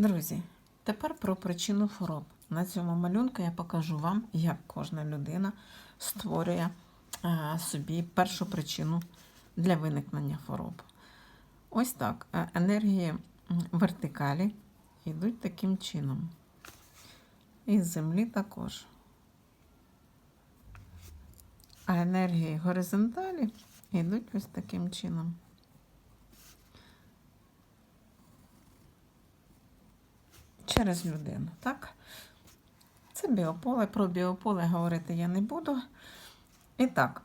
Друзі, тепер про причину хвороб. На цьому малюнку я покажу вам, як кожна людина створює е, собі першу причину для виникнення хвороб. Ось так. е, Енергії вертикалі йдуть таким чином. І з землі також. А енергії горизонталі йдуть ось таким чином. Через людину. Так? Це біополе. Про біополе говорити я не буду. І так,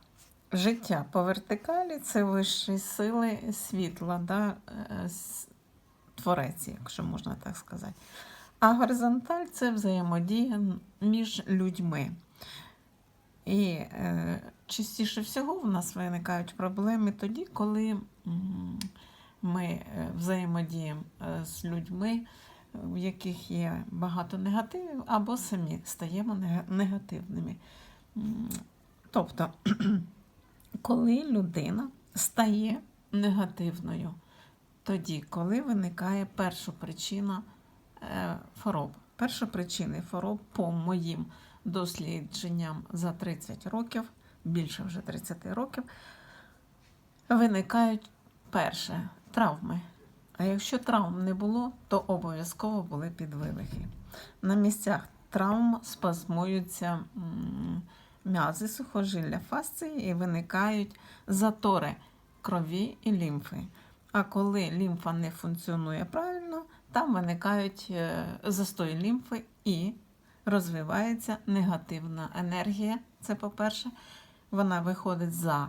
життя по вертикалі це вищі сили світла, да? е, творець, якщо можна так сказати. А горизонталь це взаємодія між людьми. І е, частіше всього в нас виникають проблеми тоді, коли ми е, взаємодіємо е, з людьми, в яких є багато негативів, або самі стаємо негативними. Тобто, коли людина стає негативною, тоді, коли виникає перша причина е, хвороб. Перша причина хвороб по моїм дослідженням за 30 років, більше вже 30 років, виникають перше травми. А якщо травм не було, то обов'язково були підвивихи. На місцях травм спазмуються м'язи, сухожилля, фасції і виникають затори крові і лімфи. А коли лімфа не функціонує правильно, там виникають е, застой лімфи і розвивається негативна енергія. Це по-перше, вона виходить за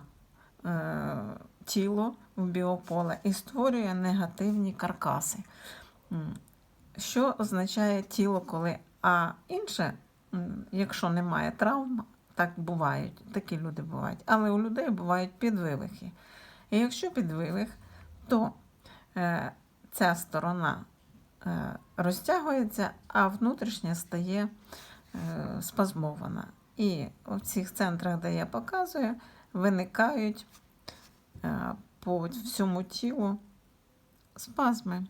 е, тіло в біополе і створює негативні каркаси. Що означає тіло, коли. А інше, якщо немає травм, так бувають, такі люди бувають. Але у людей бувають підвивихи. І якщо підвивих, то е, ця сторона е, розтягується, а внутрішня стає е, спазмована. І в цих центрах, де я показую, виникають по всьому тілу спазми.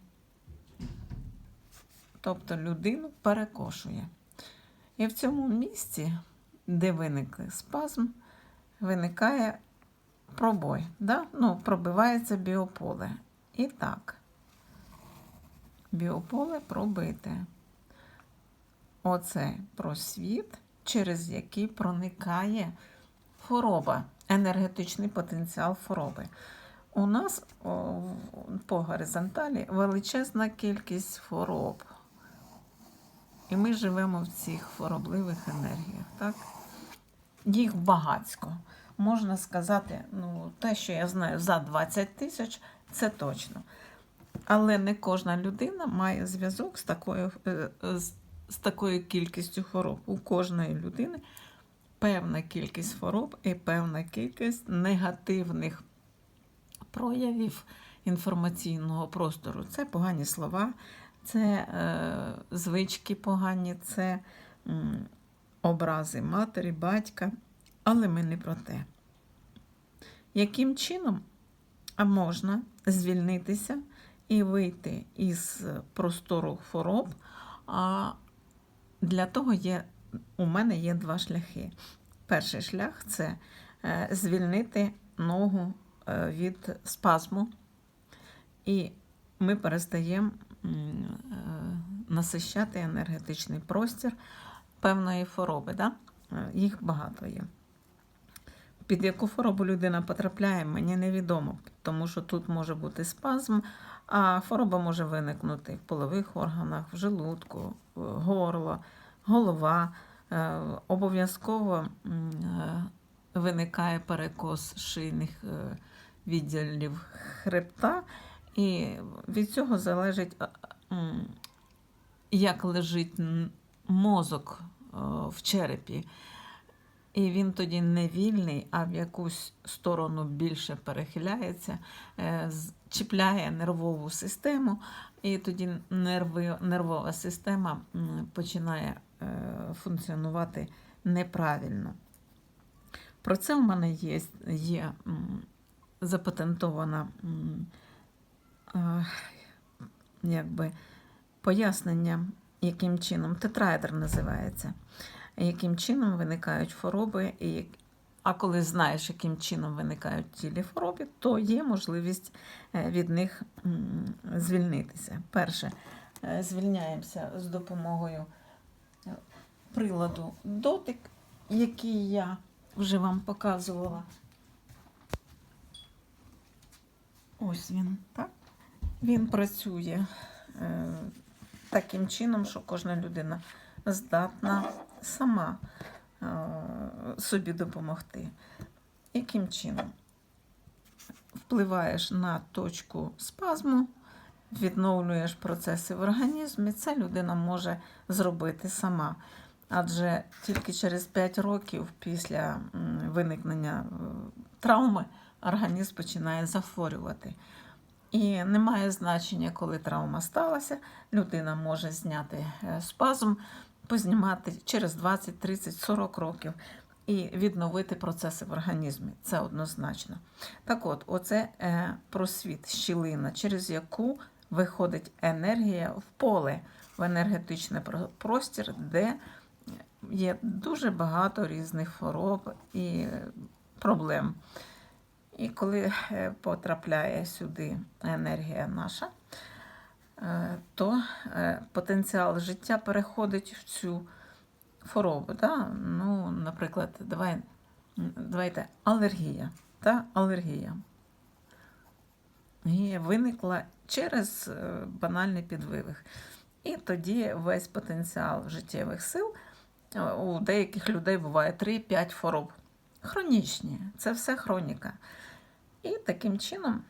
Тобто людину перекошує. І в цьому місці, де виник спазм, виникає пробой. Да? Ну, пробивається біополе. І так, біополе пробите. Оце просвіт, через який проникає хвороба, енергетичний потенціал хвороби. У нас по горизонталі величезна кількість хвороб. І ми живемо в цих хворобливих енергіях. Так? Їх багацько. Можна сказати, ну, те, що я знаю за 20 тисяч, це точно. Але не кожна людина має зв'язок з такою, е, з, з такою кількістю хвороб. У кожної людини певна кількість хвороб і певна кількість негативних проявів інформаційного простору. Це погані слова, це е, звички погані, це м, образи матері, батька. Але ми не про те. Яким чином можна звільнитися і вийти із простору хвороб? А для того є, у мене є два шляхи. Перший шлях це е, звільнити ногу е, від спазму, і ми перестаємо е, насищати енергетичний простір певної хвороби. Да? Їх багато є. Під яку хворобу людина потрапляє, мені невідомо, тому що тут може бути спазм, а хвороба може виникнути в полових органах, в желудку, в горло, голова. Е, Обов'язково е, виникає перекос шийних е, відділів хребта, і від цього залежить, як лежить мозок в черепі. І він тоді не вільний, а в якусь сторону більше перехиляється, е, чіпляє нервову систему, і тоді нерви, нервова система починає е, функціонувати неправильно. Про це у мене є, є запатентована е, якби, пояснення, яким чином тетраедр називається, яким чином виникають хвороби. І, як- а коли знаєш, яким чином виникають тілі хвороби, то є можливість е, від них звільнитися. Перше, е, звільняємося з допомогою е, приладу дотик, який я вже вам показувала. Ось він, так? Він працює таким чином, що кожна людина здатна сама е, собі допомогти. Яким чином? Впливаєш на точку спазму, відновлюєш процеси в організмі, це людина може зробити сама. Адже тільки через 5 років після виникнення е, травми організм починає захворювати. І немає значення, коли травма сталася, людина може зняти е, спазм, познімати через 20, 30, 40 років і відновити процеси в організмі. Це однозначно. Так от, оце е, просвіт, щілина, через яку виходить енергія в поле, в енергетичний простір, де є дуже багато різних хвороб і проблем. І коли е, потрапляє сюди енергія наша, то е, потенціал життя переходить в цю хворобу. Да? Ну, наприклад, давай, давайте алергія. Та? Алергія. І виникла через е, банальний підвивих. І тоді весь потенціал життєвих сил е, у деяких людей буває 3-5 хвороб. Хронічні, це все хроніка. І таким чином е,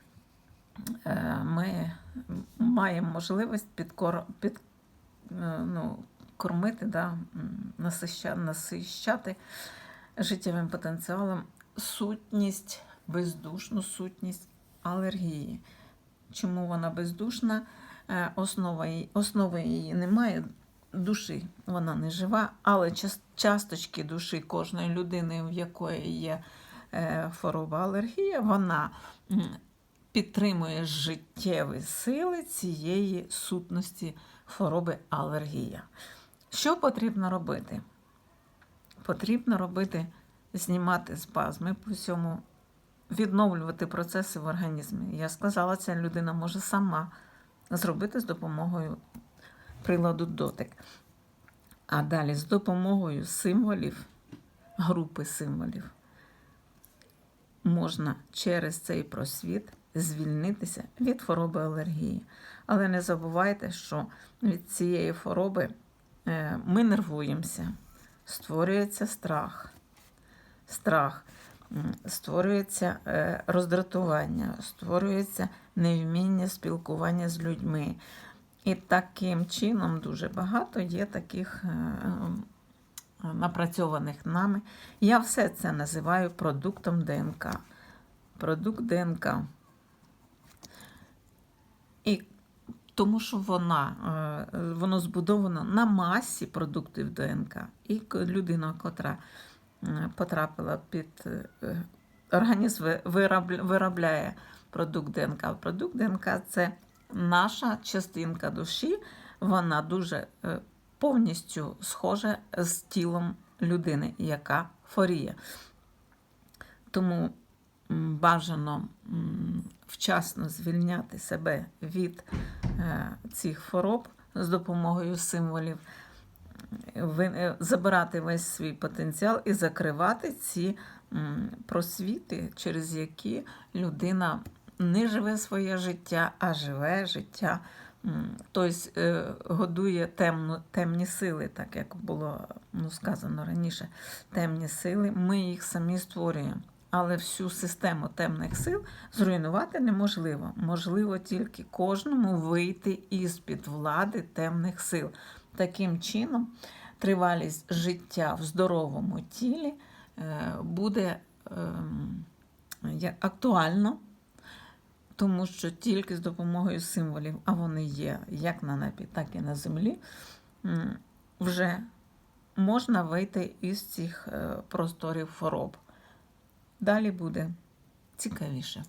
ми маємо можливість підкор... під, е, ну, кормити, да, насища... насищати життєвим потенціалом сутність, бездушну сутність алергії. Чому вона бездушна? Е, Основа основи її немає душі, вона не жива, але часточки душі кожної людини, в якої є е, хвороба алергія, вона підтримує життєві сили цієї сутності хвороби алергія. Що потрібно робити? Потрібно робити, знімати спазми по всьому, відновлювати процеси в організмі. Я сказала, ця людина може сама зробити з допомогою приладу дотик. А далі з допомогою символів, групи символів, можна через цей просвіт звільнитися від хвороби алергії. Але не забувайте, що від цієї хвороби е, ми нервуємося, створюється страх. Страх, створюється е, роздратування, створюється невміння спілкування з людьми. І таким чином дуже багато є таких е, напрацьованих нами. Я все це називаю продуктом ДНК. Продукт ДНК. І тому що вона, е, воно збудовано на масі продуктів ДНК. І людина, котра е, потрапила під е, організм виробляє продукт ДНК. Продукт ДНК це наша частинка душі, вона дуже е, повністю схожа з тілом людини, яка хворіє. Тому бажано вчасно звільняти себе від е, цих хвороб з допомогою символів, е, забирати весь свій потенціал і закривати ці просвіти, через які людина не живе своє життя, а живе життя. Тобто е, годує темну, темні сили, так як було ну, сказано раніше. Темні сили, ми їх самі створюємо. Але всю систему темних сил зруйнувати неможливо. Можливо тільки кожному вийти із-під влади темних сил. Таким чином, тривалість життя в здоровому тілі е, буде ем, актуально, тому що тільки з допомогою символів, а вони є як на небі, так і на землі, вже можна вийти із цих е, просторів хвороб. Далі буде цікавіше.